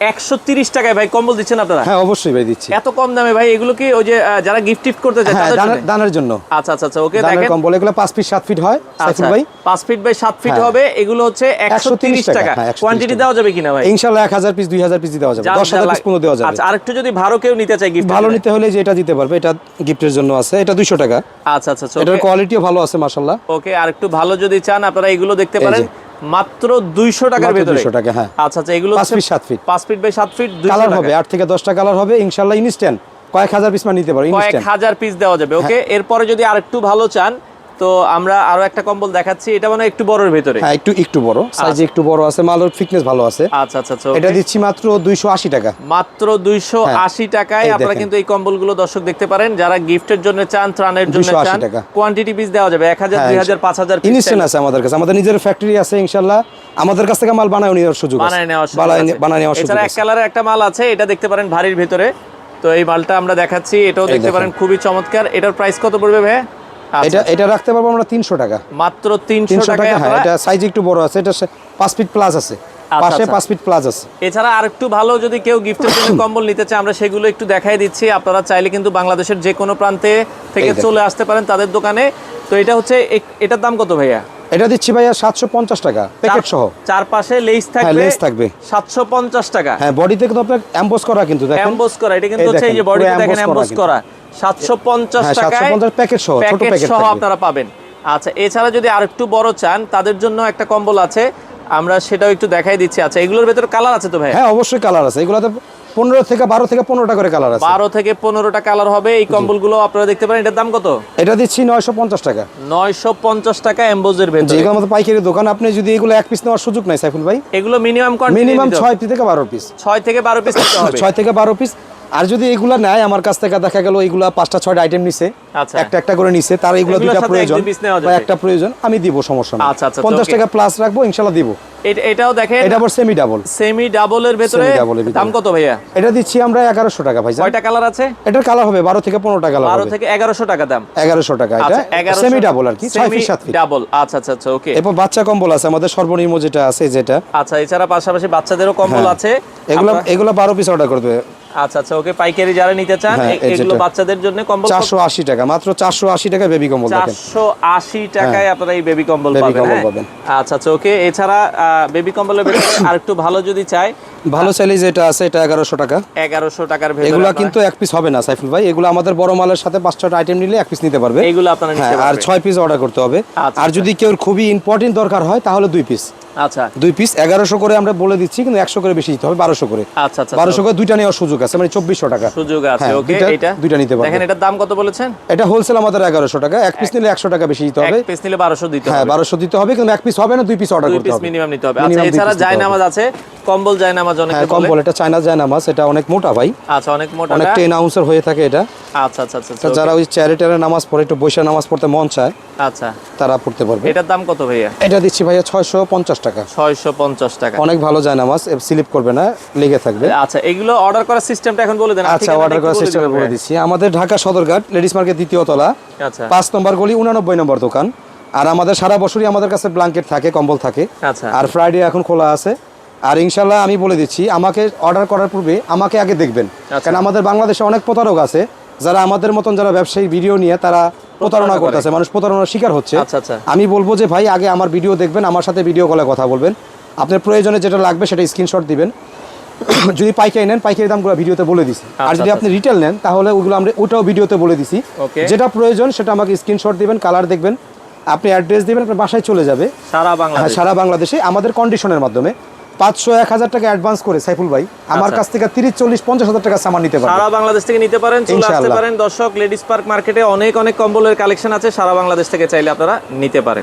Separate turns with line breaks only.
একশো তিরিশ টাকায় ভাই কম্বল দিচ্ছেন আপনারা?
হ্যাঁ অবশ্যই ভাই দিচ্ছি।
এত কম দামে ভাই এগুলো কি ওই যে যারা গিফট টিফট করতে চায়
হ্যাঁ
তাদের
দানের-
জন্য?
দানের জন্য।
আচ্ছা আচ্ছা আচ্ছা ওকে দেখেন।
কম্বল এগুলো পাঁচ ফিট সাত ফিট হয় সাইফুল
আচ্ছা
ভাই।
পাঁচ ফিট বাই সাত ফিট
হ্যাঁ।
হবে এগুলো হচ্ছে
130
টাকা
টাকা, হ্যাঁ, 130
কোয়ান্টিটি দেওয়া যাবে কিনা ভাই?
এক হাজার পিস দুই হাজার পিস দেওয়া যাবে।
যার
দশ
যা
হাজার পিস
লাগ-
পনেরো দেওয়া যাবে।
আচ্ছা আরেকটু যদি ভালো কেউ নিতে চায় গিফট
ভালো নিতে হলে যে এটা দিতে পারবে এটা গিফটের জন্য আছে এটা দুইশো টাকা।
আচ্ছা আচ্ছা আচ্ছা
এটার কোয়ালিটিও ভালো আছে মাসাল্লাহ
ওকে আর একটু ভালো যদি চান আপনারা এগুলো দেখতে পারেন। মাত্র দুইশো টাকার
মাত্র
ভেতরে।
200 টাকা, হ্যাঁ।
আচ্ছা আচ্ছা এগুলো
পাঁচ ফিট সাত ফিট।
পাঁচ ফিট বাই সাত ফিট
কালার হবে আট থেকে দশটা কালার হবে ইনশাল্লাহ ইনস্ট্যান্ট কয়েক হাজার পিস মানে নিতে পারো
কয়েক হাজার পিস দেওয়া যাবে ওকে এরপরে যদি আরেকটু ভালো চান তো আমরা আরও একটা কম্বল দেখাচ্ছি। এটা মানে একটু বড়র ভেতরে।
হ্যাঁ একটু একটু বড়। সাইজে একটু বড় আছে মালের ফিটনেস ভালো আছে।
আচ্ছা আচ্ছা আচ্ছা
এটা দিচ্ছি মাত্র দুইশো আশি টাকা।
মাত্র দুইশো আশি টাকায় আপনারা কিন্তু এই কম্বলগুলো দর্শক দেখতে পারেন। যারা গিফটের জন্য চান ত্রাণের জন্য চান কোয়ান্টিটি পিস দেওয়া যাবে। এক হাজার
হ্যাঁ,
দুই হাজার পাঁচ হাজার
ইনস্ট্যান্ট আছে আমাদের কাছে। আমাদের নিজের ফ্যাক্টরি আছে ইনশাল্লাহ। আমাদের কাছ থেকে মাল বানায় নেওয়ার সুযোগ আছে।
বানায় নেওয়ার সুযোগ
বানায়
আছে। এক কালারের একটা মাল আছে। এটা দেখতে পারেন ভারীর ভিতরে। তো এই মালটা আমরা দেখাচ্ছি। এটাও দেখতে পারেন। খুবই চমৎকার। এটার প্রাইস কত পড়বে ভাই আচ্ছা,
এটা এটা রাখতে পারব আমরা তিনশো টাকা।
মাত্র তিনশো
তিনশো
টাকায়
টাকা হ্যাঁ এটা সাইজ একটু বড় আছে এটা ফিট প্লাস আছে। পাশে
আচ্ছা।
পাঁচ ফিট প্লাস আছে।
এছাড়া আরেকটু ভালো যদি কেউ গিফটের জন্য কম্বল নিতে চায় আমরা সেগুলো একটু দেখাই দিচ্ছি। আপনারা চাইলে কিন্তু বাংলাদেশের যে কোনো প্রান্তে থেকে চলে আসতে পারেন তাদের দোকানে। তো এটা হচ্ছে এটার দাম কত ভাইয়া?
এটা দিচ্ছি ভাইয়া সাতশো পঞ্চাশ টাকা প্যাকেট সহ।
চারপাশে লেস
হ্যাঁ
থাকবে
লেস থাকবে।
সাতশো পঞ্চাশ টাকা।
হ্যাঁ বডিতে কিন্তু আপনার করা কিন্তু দেখেন।
করা এটা কিন্তু হচ্ছে এই যে বডিতে দেখেন
করা। হ্যাঁ,
টাকায়
750 প্যাকেট সহ, ছোট
প্যাকেট
প্যাকেট
সহ আপনারা পাবেন। আচ্ছা এছাড়া যদি আরেকটু বড় চান তাদের জন্য একটা কম্বল আছে। আমরা সেটাও একটু দেখাই দিচ্ছি। আচ্ছা এগুলোর ভেতরে কালার আছে তো ভাই?
হ্যাঁ অবশ্যই কালার আছে। এগুলোতে পনেরো থেকে বারো থেকে পনেরোটা করে কালার আছে।
বারো থেকে পনেরোটা কালার হবে। এই কম্বলগুলো আপনারা দেখতে পারেন। এটার দাম কত?
এটা দিচ্ছি নয়শো পঞ্চাশ টাকা।
নয়শো পঞ্চাশ টাকা এম্বোজের ভেতরে।
আমাদের পাইকারি দোকান আপনি যদি এগুলো এক পিস নেওয়ার সুযোগ নাই সাইফুল ভাই
এগুলো মিনিমাম
মিনিমাম ছয় থেকে বারো পিস
ছয় থেকে বারো পিস
ছয় থেকে বারো পিস আর যদি এগুলো নেয় আমার কাছ থেকে দেখা গেল এগুলা পাঁচটা ছয়টা আইটেম নিছে
আচ্ছা।
একটা একটা করে নিছে তার এগুলো দুইটা প্রয়োজন বা একটা প্রয়োজন আমি দিব সমস্যা নেই।
আচ্ছা, আচ্ছা,
পঞ্চাশ
okay.
টাকা প্লাস রাখব ইনশাল্লাহ দিব।
এটা- এটাও দেখেন
এটা আবার সেমি ডাবল
সেমি ডাবলের ভেতরে। দাম কত ভাইয়া?
এটা দিচ্ছি আমরা এগারোশো টাকা ভাই
কয়টা কালার আছে?
এটার কালার হবে বারো থেকে পনেরোটা কালার
বারো
হবে।
থেকে এগারোশো টাকা দাম।
এগারোশো টাকা এটা
আচ্ছা
সেমি ডাবল আর কি ছয় ফিট সাত ফিট
ডাবল আচ্ছা আচ্ছা আচ্ছা ওকে
এরপর বাচ্চা কম্বল আছে আমাদের সর্বনিম্ন যেটা আছে যেটা।
আচ্ছা এছাড়া পাশাপাশি বাচ্চাদেরও কম্বল
হ্যাঁ।
আছে।
এগুলো এগুলো পিস অর্ডার করতে
আচ্ছা আচ্ছা ওকে পাইকারি যারা নিতে চান
হ্যাঁ,
এগুলো বাচ্চাদের জন্য কম্বল
চারশো আশি টাকা মাত্র চারশো আশি টাকা বেবি কম্বল দেখেন
টাকায় আপনারা এই বেবি কম্বল পাবেন হ্যাঁ?
পাবেন।
আচ্ছা আচ্ছা ওকে এছাড়া বেবি কম্বলের ভেতরে আরেকটু ভালো যদি চাই
ভালো সাইজ যেটা আছে এটা এগারোশো টাকা।
এগারোশো টাকার ভেতরে
এগুলা কিন্তু এক পিস হবে না সাইফুল ভাই। এগুলো আমাদের বড় মালের সাথে পাঁচ ছটা আইটেম নিলে এক পিস নিতে পারবে।
এইগুলো আপনারা নিতে
হ্যাঁ আর। ছয় পিস অর্ডার করতে হবে।
আচ্ছা,
আর
আচ্ছা।
যদি কেউ খুবই ইম্পর্টেন্ট দরকার হয় তাহলে দুই পিস
আচ্ছা।
দুই পিস এগারোশো করে আমরা বলে দিচ্ছি কিন্তু একশো করে বেশি দিতে হবে বারোশো করে।
আচ্ছা আচ্ছা
বারোশো করে দুইটা নেওয়ার সুযোগ আছে মানে চব্বিশশো টাকা।
সুযোগ আছে
হ্যাঁ,
ওকে
দুইটা-
এটা
দুইটা নিতে
পারবেন এটার দাম কত বলেছেন?
এটা হোলসেল আমাদের এগারোশো টাকা এক পিস নিলে একশো টাকা বেশি দিতে হবে।
এক পিস নিলে বারোশো দিতে
হ্যাঁ
হবে।
বারোশো দিতে হবে কিন্তু এক পিস হবে না দুই পিস অর্ডার করতে
পিস
হবে।
মিনিমাম নিতে হবে। আচ্ছা এছাড়া জায়নামাজ আছে কম্বল জায়নামাজ অনেকে
হ্যাঁ
বলে।
কম্বল এটা চায়না যায় নামাজ এটা অনেক মোটা ভাই।
আচ্ছা অনেক মোটা
অনেক টেন আউন্সের হয়ে থাকে এটা।
আচ্ছা আচ্ছা আচ্ছা
যারা ওই চ্যারিটারে নামাজ পড়ে একটু বৈশা নামাজ পড়তে মন চায়
আচ্ছা।
তারা পড়তে পারবে।
এটার দাম কত ভাইয়া?
এটা দিচ্ছি ভাইয়া ছয়শো পঞ্চাশ টাকা।
ছয়শো পঞ্চাশ টাকা।
অনেক ভালো যায় নামাজ স্লিপ করবে না লেগে থাকবে।
আচ্ছা এগুলো অর্ডার করার সিস্টেমটা এখন বলে দেন
আচ্ছা অর্ডার করার
বলে
সিস্টেমে
দিবেন
বলে দিচ্ছি। আমাদের ঢাকা সদরঘাট লেডিস মার্কেট দ্বিতীয় তলা
আচ্ছা।
পাঁচ নম্বর গলি উনানব্বই নম্বর দোকান। আর আমাদের সারা বছরই আমাদের কাছে ব্ল্যাঙ্কেট থাকে কম্বল থাকে।
আচ্ছা।
আর ফ্রাইডে এখন খোলা আছে। আর ইনশাল্লাহ আমি বলে দিচ্ছি আমাকে অর্ডার করার পূর্বে আমাকে আগে দেখবেন।
আচ্ছা।
কারণ আমাদের বাংলাদেশে অনেক প্রতারক আছে যারা আমাদের মতন যারা ব্যবসায়ী ভিডিও নিয়ে তারা প্রতারণা
করে।
করতেছে মানুষ প্রতারণার শিকার হচ্ছে।
আচ্ছা, আচ্ছা।
আমি বলব যে ভাই আগে আমার ভিডিও দেখবেন আমার সাথে ভিডিও কলে কথা বলবেন। আপনার প্রয়োজনে যেটা লাগবে সেটা স্ক্রিনশট দিবেন। যদি পাইকারি নেন পাইকারি দামগুলো ভিডিওতে বলে দিছি। আর যদি। আপনি রিটেল নেন তাহলে ওগুলো আমরা ওটাও ভিডিওতে বলে দিছি। যেটা প্রয়োজন সেটা আমাকে স্ক্রিনশট দিবেন কালার দেখবেন। আপনি অ্যাড্রেস দিবেন আপনার বাসায় চলে যাবে।
সারা
হ্যাঁ,
বাংলাদেশ।
সারা বাংলাদেশে আমাদের কন্ডিশনের মাধ্যমে। পাঁচশো এক হাজার টাকা অ্যাডভান্স করে সাইফুল ভাই। আমার
আচ্ছা।
কাছ থেকে তিরিশ চল্লিশ পঞ্চাশ হাজার টাকা সামান নিতে পারেন
সারা বাংলাদেশ থেকে নিতে পারেন চলে আসতে পারেন। দর্শক লেডিস পার্ক মার্কেটে অনেক অনেক কম্বলের কালেকশন আছে। সারা বাংলাদেশ থেকে চাইলে আপনারা নিতে পারেন।